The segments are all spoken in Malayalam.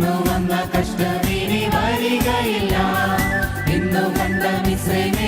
ഇന്നു വന്ന കഷ്ടമിനി വരികയില്ല ഇന്നു കണ്ട മിസ്സൈന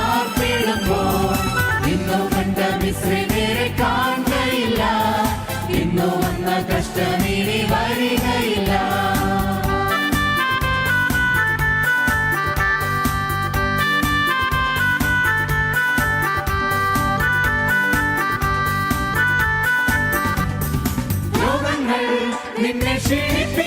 പാർപ്പിടുമ്പോ ഇന്നു കണ്ട മിശ്രി നേരെ കാണുകയില്ല. ഇന്നു വന്ന കഷ്ടം ഇനി വരികയില്ല നിന്നെ ക്ഷീണിപ്പി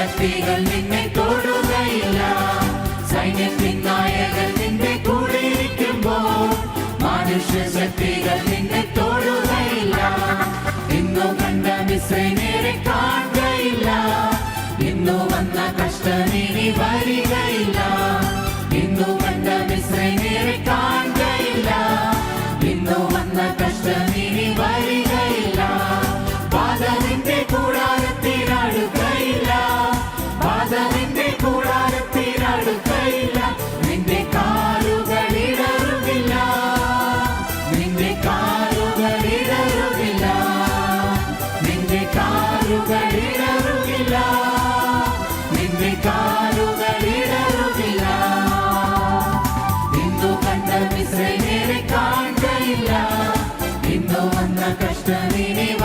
ശക്തികൾ നിന്നെ തൊടുകയില്ല. സൈന്യത്തിൻ നായകൻ നിന്റെ കൂടെ ഇരിക്കുമ്പോൾ മനുഷ്യ ശക്തികൾ നിന്നെ തൊടുകയില്ല. ഇന്നു കണ്ട മിശ്രനേരെ കാണുകയില്ല. ഇന്നു വന്ന കഷ്ടമിനി വരികയില്ല. நினைவு